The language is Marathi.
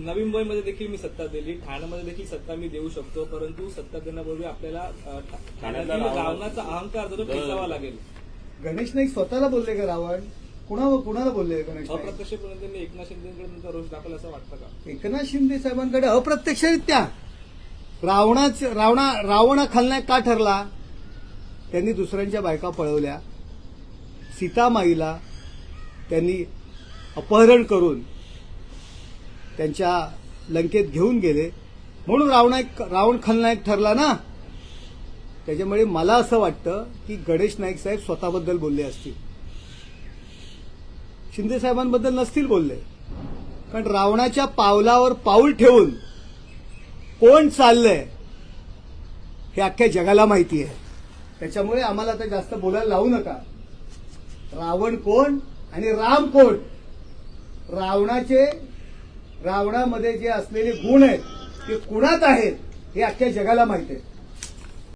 नवी मुंबईमध्ये देखील मी सत्ता दिली. ठाण्यामध्ये देखील सत्ता मी देऊ शकतो परंतु सत्ता देण्यापूर्वी आपल्याला ठाण्यातला रावणाचा अहंकार जो तो पेचावा लागेल. गणेश नाईक स्वतःला बोलले का रावण? कुणा कुणाला बोलले गणेश अप्रत्यक्षपणे त्यांनी एकनाथ शिंदेकडे त्यांचा रोष दाखल असं वाटतं का? एकनाथ शिंदे साहेबांकडे अप्रत्यक्षरित्या रावणाच रावणा रावण खलनायक का ठरला? त्यांनी दुसऱ्यांच्या बायका पळवल्या. सीतामाईला त्यांनी अपहरण करून त्यांच्या लंकेत घेऊन गेले. म्हणून रावणायक रावण खलनायक ठरला ना. त्याच्यामुळे मला असं वाटतं की गणेश नाईक साहेब स्वतःबद्दल बोलले असतील. शिंदे साहेबांबद्दल नसतील बोलले. कारण रावणाच्या पावलावर पाऊल ठेवून कोण चाललंय हे अख्ख्या जगाला माहिती आहे. त्याच्यामुळे आम्हाला आता जास्त बोलायला लावू नका. रावण कोण आणि राम कोण? रावणाचे रावणामध्ये जे असलेले गुण आहेत ते कुणात आहेत हे अख्ख्या जगाला माहिती आहे